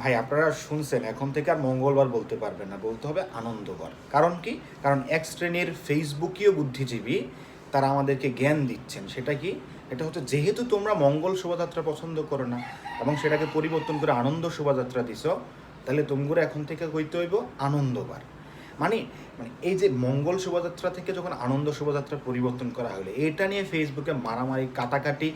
ভাই, আপনারা শুনছেন, এখন থেকে আর মঙ্গলবার বলতে পারবেন না, বলতে হবে আনন্দবার। কারণ কি? কারণ এক শ্রেণির ফেসবুকীয় বুদ্ধিজীবী তারা আমাদেরকে জ্ঞান দিচ্ছেন। সেটা কি? এটা হচ্ছে যেহেতু তোমরা মঙ্গল শোভাযাত্রা পছন্দ করো না এবং সেটাকে পরিবর্তন করে আনন্দ শোভাযাত্রা দিছ, তাহলে তোমরা এখন থেকে কইতে হইব আনন্দবার। মানে মানে এই যে মঙ্গল শোভাযাত্রা থেকে যখন আনন্দ শোভাযাত্রা পরিবর্তন করা হলো, এটা নিয়ে ফেসবুকে মারামারি, কাটাকাটি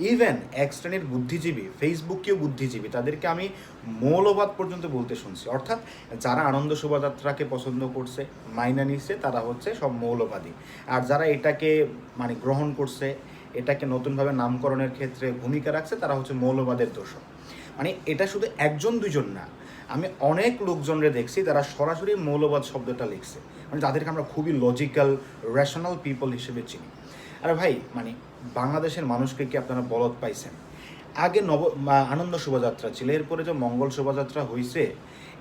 ইভেন এক শ্রেণির বুদ্ধিজীবী ফেসবুকীয় বুদ্ধিজীবী, তাদেরকে আমি মৌলবাদ পর্যন্ত বলতে শুনছি। অর্থাৎ যারা আনন্দ শোভাযাত্রাকে পছন্দ করছে, মাইনা নিচ্ছে, তারা হচ্ছে সব মৌলবাদী। আর যারা এটাকে মানে গ্রহণ করছে, এটাকে নতুনভাবে নামকরণের ক্ষেত্রে ভূমিকা রাখছে, তারা হচ্ছে মৌলবাদের দোষক। মানে এটা শুধু একজন দুজন না, আমি অনেক লোকজনরে দেখছি, তারা সরাসরি মৌলবাদ শব্দটা লিখছে। মানে যাদেরকে আমরা খুবই লজিক্যাল রেশনাল পিপল হিসেবে চিনি। আরে ভাই মানে বাংলাদেশের মানুষকে কি আপনারা বলদ পাইছেন? আগে নব আনন্দ শোভাযাত্রা ছিল, এরপরে যে মঙ্গল শোভাযাত্রা হয়েছে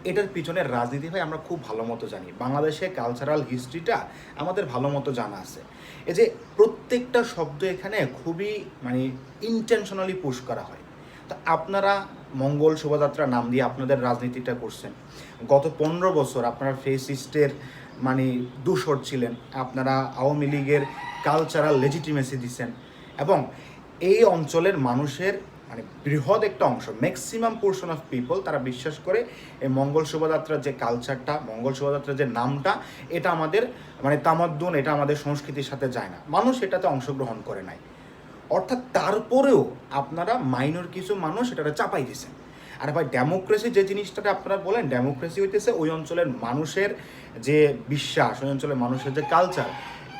এটার পিছনে রাজনীতি ভাই আমরা খুব ভালো মতো জানি। বাংলাদেশে কালচারাল হিস্ট্রিটা আমাদের ভালো মতো জানা আছে। এই যে প্রত্যেকটা শব্দ এখানে খুবই মানে ইন্টেনশনালি পুশ করা হয়। তা আপনারা মঙ্গল শোভাযাত্রা নাম দিয়ে আপনাদের রাজনীতিটা করছেন। গত পনেরো বছর আপনারা ফেসিস্টের মানে দূষর ছিলেন। আপনারা আওয়ামী লীগের কালচারাল লেজিটিমেসি দিচ্ছেন। এবং এই অঞ্চলের মানুষের মানে বৃহৎ একটা অংশ ম্যাক্সিমাম পোর্শন অফ পিপল তারা বিশ্বাস করে এই মঙ্গল শোভাযাত্রার যে কালচারটা মঙ্গল শোভাযাত্রার যে নামটা, এটা আমাদের মানে তামাদ্দুন, এটা আমাদের সংস্কৃতির সাথে যায় না। মানুষ এটাতে অংশগ্রহণ করে নাই। অর্থাৎ তারপরেও আপনারা মাইনর কিছু মানুষ এটাতে চাপাই দিছেন আর ভাই ডেমোক্রেসি যে জিনিসটাকে আপনারা বলেন ডেমোক্রেসি হইতেছে ওই অঞ্চলের মানুষের যে বিশ্বাস, ওই অঞ্চলের মানুষের যে কালচার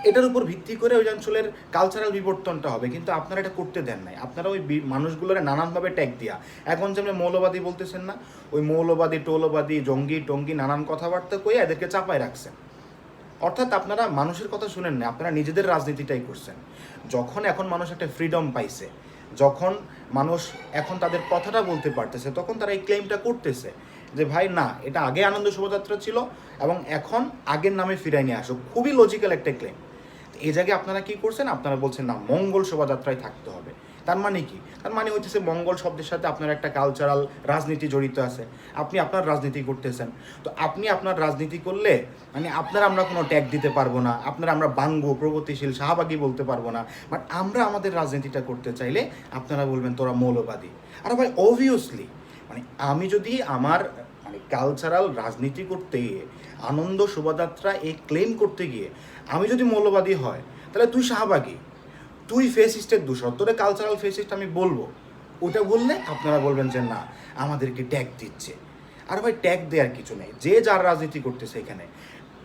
এটার উপর ভিত্তি করে ওই অঞ্চলের কালচারাল বিবর্তনটা হবে। কিন্তু আপনারা এটা করতে দেন নাই। আপনারা ওই মানুষগুলোর নানানভাবে ট্যাগ দিয়া। এখন যে আপনি মৌলবাদী বলতেছেন না, ওই মৌলবাদী, টোলবাদী, জঙ্গি, টঙ্গি নানান কথাবার্তা কয়ে এদেরকে চাপায় রাখছেন। অর্থাৎ আপনারা মানুষের কথা শুনেন না, আপনারা নিজেদের রাজনীতিটাই করছেন। যখন এখন মানুষ একটা ফ্রিডম পাইছে যখন মানুষ এখন তাদের কথাটা বলতে পারতেছে, তখন তারা এই ক্লেমটা করতেছে যে, ভাই, না, এটা আগে আনন্দ শোভাযাত্রা ছিল এবং এখন আগের নামে ফিরাই নিয়ে আসো। খুবই লজিক্যাল একটা ক্লেম এই জায়গায় আপনারা কি করছেন? আপনারা বলছেন, না, মঙ্গল শোভাযাত্রায় থাকতে হবে। তার মানে কি? তার মানে হচ্ছে মঙ্গল শব্দের সাথে আপনার একটা কালচারাল রাজনীতি জড়িত আছে। আপনি আপনার রাজনীতি করতেছেন। তো আপনি আপনার রাজনীতি করলে মানে আপনার আমরা কোনো ট্যাগ দিতে পারব না, আপনার আমরা বাঙ্গ, প্রগতিশীল, শাহবাগী বলতে পারব না। বাট আমরা আমাদের রাজনীতিটা করতে চাইলে আপনারা বলবেন, তোরা মৌলবাদী। আর ভাই অবভিয়াসলি মানে আমি যদি আমার মানে কালচারাল রাজনীতি করতে গিয়ে, আনন্দ শোভাযাত্রা এই ক্লেম করতে গিয়ে, আমি যদি মৌলবাদী হয়, তাহলে তুই শাহবাগী। তুই ফেসিস্টের দূষণ তোরে কালচারাল ফেসিস্ট আমি বলব। ওটা বললে আপনারা বলবেন যে না, আমাদেরকে ট্যাগ দিচ্ছে। আর ভাই ট্যাগ দেওয়ার কিছু নেই। যে যার রাজনীতি করতেছে এখানে।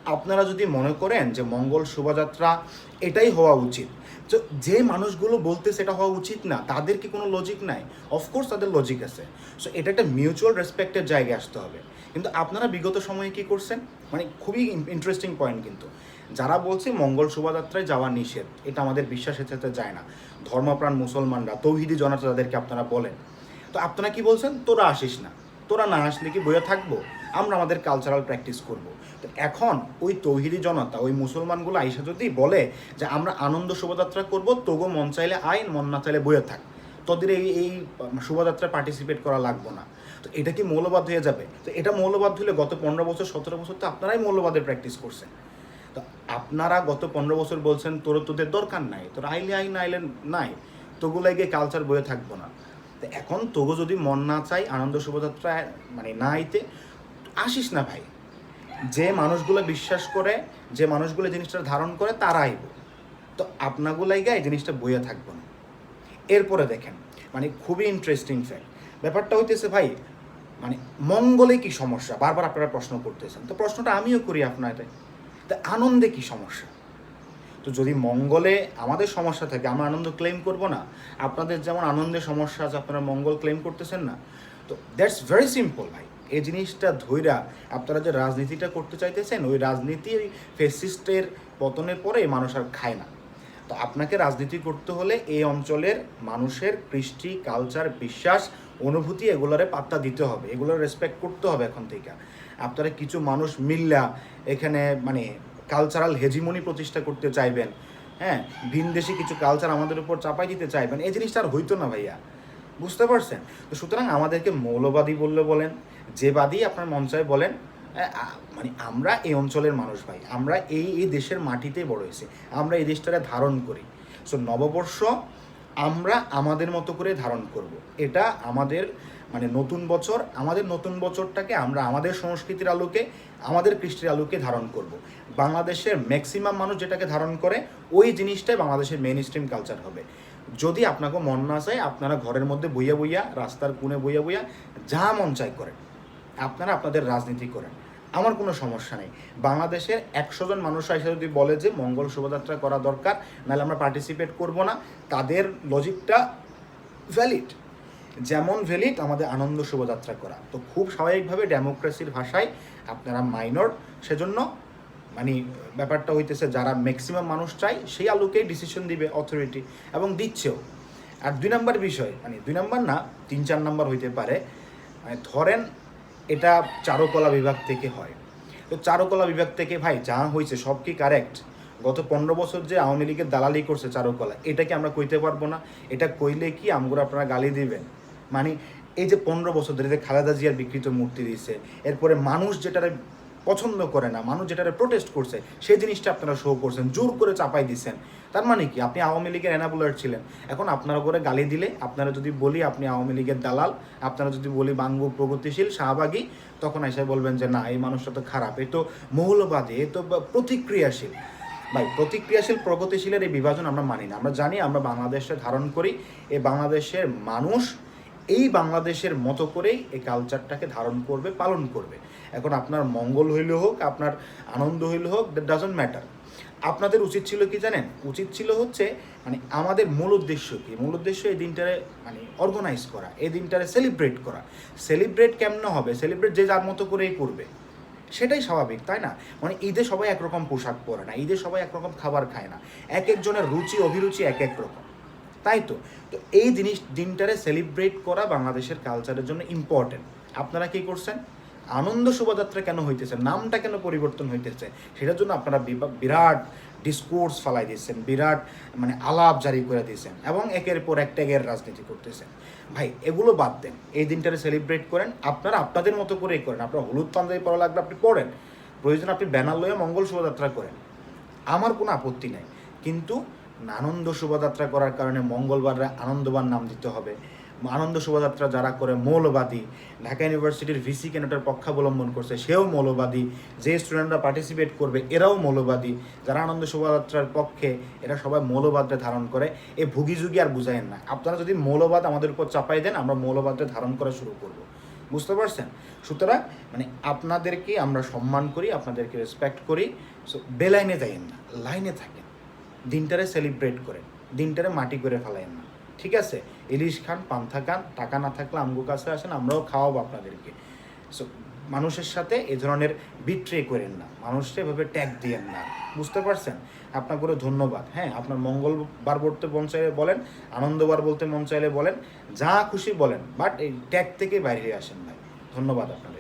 আপনারা যদি মনে করেন যে মঙ্গল শোভাযাত্রা এটাই হওয়া উচিত, তো যে মানুষগুলো বলতে সেটা হওয়া উচিত না, তাদের কি কোনো লজিক নাই? অফকোর্স তাদের লজিক আছে। সো এটা একটা মিউচুয়াল রেসপেক্টের জায়গায় আসতে হবে। কিন্তু আপনারা বিগত সময়ে কি করছেন? মানে খুবই ইন্টারেস্টিং পয়েন্ট কিন্তু। যারা বলছে মঙ্গল শোভাযাত্রায় যাওয়া নিষেধ, এটা আমাদের বিশ্বাসের সাথে যায় না। ধর্মপ্রাণ মুসলমানরা, তৌহিদি জনতা তাদেরকে আপনারা বলেন। তো আপনারা কি বলছেন? তোরা আসিস না। তোরা না আসলে কি বইয়ে থাকব? আমরা আমাদের কালচারাল প্র্যাকটিস করব। তো এখন ওই তৌহিদি জনতা, ওই মুসলমানগুলো আইসা যদি বলে যে আমরা আনন্দ শোভাযাত্রা করব তবু মন চাইলে আইন, মন না চাইলে বইয়ে থাক। তোদের এই এই শোভাযাত্রায় পার্টিসিপেট করা লাগবো না। তো এটা কি মৌলবাদ হয়ে যাবে? তো এটা মৌলবাদ হলে গত পনেরো বছর, সতেরো বছর তো আপনারাই মৌলবাদের প্র্যাকটিস করছেন। আপনারা গত পনেরো বছর বলছেন, তোর তোদের দরকার নাই, তোর আইলে আইন, আইলে নাই তোগুলাই গিয়ে কালচার বয়ে থাকব না। তো এখন তবু যদি মন না চাই আনন্দ শোভাযাত্রায় মানে না আইতে, আসিস না ভাই। যে মানুষগুলো বিশ্বাস করে, যে মানুষগুলো জিনিসটা ধারণ করে, তারা আইব। তো আপনাগুলাই গায়ে জিনিসটা বইয়া থাকব না। এরপরে দেখেন মানে খুবই ইন্টারেস্টিং ফ্যাক্ট ব্যাপারটা হইতেছে ভাই মানে মঙ্গলে কি সমস্যা? বারবার আপনারা প্রশ্ন করতেছেন। তো প্রশ্নটা আমিও করি আপনাদের। তা আনন্দে কি সমস্যা? তো যদি মঙ্গলে আমাদের সমস্যা থাকে, আমরা আনন্দ ক্লেম করব না। আপনাদের যেমন আনন্দের সমস্যা আছে, আপনারা মঙ্গল ক্লেম করতেছেন না। তো দ্যাটস ভেরি সিম্পল ভাই। এই জিনিসটা ধৈরা আপনারা যে রাজনীতিটা করতে চাইতেছেন, ওই রাজনীতি ফেসিস্টের পতনের পরে মানুষ আর খায় না। তো আপনাকে রাজনীতি করতে হলে এই অঞ্চলের মানুষের কৃষ্টি কালচার বিশ্বাস, অনুভূতি এগুলোরে পাত্তা দিতে হবে। এগুলোর রেসপেক্ট করতে হবে এখন থেকে আপনারা কিছু মানুষ মিল্লা এখানে মানে কালচারাল হেজিমনি প্রতিষ্ঠা করতে চাইবেন। হ্যাঁ ভিনদেশি কিছু কালচার আমাদের উপর চাপাই দিতে চাইবেন। এই জিনিসটা আর হইতো না ভাইয়া। বুঝতে পারছেন? তো সুতরাং আমাদেরকে মৌলবাদী বললে বলেন, যে বাদী আপনার মন চায় বলেন মানে আমরা এই অঞ্চলের মানুষ ভাই, আমরা এই এই দেশের মাটিতে বড় হয়েছি, আমরা এই দেশটাকে ধারণ করি। সো নববর্ষ আমরা আমাদের মতো করে ধারণ করব। এটা আমাদের মানে নতুন বছর, আমাদের নতুন বছরটাকে আমরা আমাদের সংস্কৃতির আলোকে, আমাদের কৃষ্টির আলোকে ধারণ করব। বাংলাদেশের ম্যাক্সিমাম মানুষ যেটাকে ধারণ করে, ওই জিনিসটাই বাংলাদেশের মেইন স্ট্রিম কালচার হবে। যদি আপনাকে মন না চায়, আপনারা ঘরের মধ্যে বইয়া বইয়া, রাস্তার কোণে বইয়া বইয়া, যা মন চাই করেন। আপনারা আপনাদের রাজনীতি করেন। আমার কোনো সমস্যা নেই। বাংলাদেশের একশো জন মানুষ এসে যদি বলে যে মঙ্গল শোভাযাত্রা করা দরকার, নাহলে আমরা পার্টিসিপেট করব না। তাদের লজিকটা ভ্যালিড যেমন ভ্যালিড আমাদের আনন্দ শোভাযাত্রা করা। তো খুব স্বাভাবিকভাবে ডেমোক্রেসির ভাষায় আপনারা মাইনর সেজন্য মানে ব্যাপারটা হইতেছে যারা ম্যাক্সিমাম মানুষ চায়, সেই আলোকেই ডিসিশন দিবে অথরিটি এবং দিচ্ছেও। আর দুই নম্বর বিষয় মানে দুই নম্বর না, তিন চার নম্বর হইতে পারে মানে ধরেন এটা চারুকলা বিভাগ থেকে হয়। তো চারুকলা বিভাগ থেকে ভাই যা হয়েছে সব কি কারেক্ট গত পনেরো বছর যে আওয়ামী লীগের দালালি করছে চারুকলা, এটা কি আমরা কইতে পারব না? এটা কইলে কি আমগুলো আপনারা গালি দিবেন? মানে এই যে পনেরো বছর ধরে যে খালেদা জিয়ার বিকৃত মূর্তি দিয়েছে, এরপরে মানুষ যেটারে পছন্দ করে না, মানুষ যেটারে প্রোটেস্ট করছে সেই জিনিসটা আপনারা শো করছেন, জোর করে চাপাই দিচ্ছেন। তার মানে কি? আপনি আওয়ামী লীগের এনাবুলার ছিলেন। এখন আপনারা করে গালি দিলে, আপনারা যদি বলি আপনি আওয়ামী লীগের দালাল, আপনারা যদি বলি বাঙ্গু প্রগতিশীল, শাহবাগী, তখন এসে বলবেন যে না, এই মানুষটা তো খারাপ, এ তো মৌলবাদী, এ তো প্রতিক্রিয়াশীল। ভাই, প্রতিক্রিয়াশীল, প্রগতিশীলের এই বিভাজন আমরা মানি না। আমরা জানি আমরা বাংলাদেশে ধারণ করি এই বাংলাদেশের মানুষ এই বাংলাদেশের মতো করেই এই কালচারটাকে ধারণ করবে, পালন করবে। এখন আপনার মঙ্গল হইলে হোক, আপনার আনন্দ হইলে হোক দ্যাট ডাজন্ট ম্যাটার আপনাদের উচিত ছিল কি জানেন? উচিত ছিল হচ্ছে মানে আমাদের মূল উদ্দেশ্য কি? মূল উদ্দেশ্য এই দিনটারে মানে অর্গানাইজ করা, এই দিনটারে সেলিব্রেট করা। সেলিব্রেট কেমন হবে? সেলিব্রেট যে যার মতো করেই করবে। সেটাই স্বাভাবিক, তাই না? মানে ঈদে সবাই একরকম পোশাক পরে না, ঈদে সবাই একরকম খাবার খায় না। এক একজনের রুচি, অভিরুচি এক এক রকম। তাই তো? তো এই জিনিস দিনটারে সেলিব্রেট করা বাংলাদেশের কালচারের জন্য ইম্পর্টেন্ট আপনারা কি করছেন? আনন্দ শোভাযাত্রা কেন হইতেছে? নামটা কেন পরিবর্তন হইতেছে? সেটার জন্য আপনারা বিরাট ডিসকোর্স ফালাই দিচ্ছেন বিরাট মানে আলাপ জারি করে দিয়েছেন এবং একের পর এক ট্যাগের রাজনীতি করতেছেন। ভাই, এগুলো বাদ দেন। এই দিনটারে সেলিব্রেট করেন। আপনারা আপনাদের মতো করেই করেন। আপনার হলুদ পাঞ্জাবি পরা লাগবে আপনি পড়েন প্রয়োজন আপনি ব্যানার লয়ে মঙ্গল শোভাযাত্রা করেন। আমার কোনো আপত্তি নাই। কিন্তু আনন্দ শোভাযাত্রা করার কারণে মঙ্গলবারে আনন্দবান নাম দিতে হবে। আনন্দ শোভাযাত্রা যারা করে, মৌলবাদী, ঢাকা ইউনিভার্সিটির ভিসি কেনাটার পক্ষাবলম্বন করছে, সেও মৌলবাদী, যে স্টুডেন্টরা পার্টিসিপেট করবে, এরাও মৌলবাদী। যারা আনন্দ শোভাযাত্রার পক্ষে, এরা সবাই মৌলবাদটা ধারণ করে। এ ভুগিযুগি আর বুঝায়েন না। আপনারা যদি মৌলবাদ আমাদের উপর চাপাই দেন, আমরা মৌলবাদটা ধারণ করা শুরু করব। বুঝতে পারছেন? সুতরাং মানে আপনাদেরকে আমরা সম্মান করি, আপনাদেরকে রেসপেক্ট করি। সো বেলাইনে যাইয়েন না, লাইনে থাকেন। দিনটারে সেলিব্রেট করেন, দিনটারে মাটি করে ফেলাইন না। ঠিক আছে? ইলিশ খান, পান্থা খান, টাকা না থাকলে আমগো কাছে আসেন, আমরাও খাওয়াবো আপনাদেরকে। সো মানুষের সাথে এ ধরনের বিট্রে করেন না। মানুষকে এভাবে ট্যাগ দিয়েন না। বুঝতে পারছেন? আপনার করে ধন্যবাদ। হ্যাঁ আপনার মঙ্গলবার বলতে মন চাইলে বলেন, আনন্দবার বলতে মন চাইলে বলেন, যা খুশি বলেন বাট এই ট্যাগ থেকে বাইরে আসেন ভাই ধন্যবাদ আপনাদের।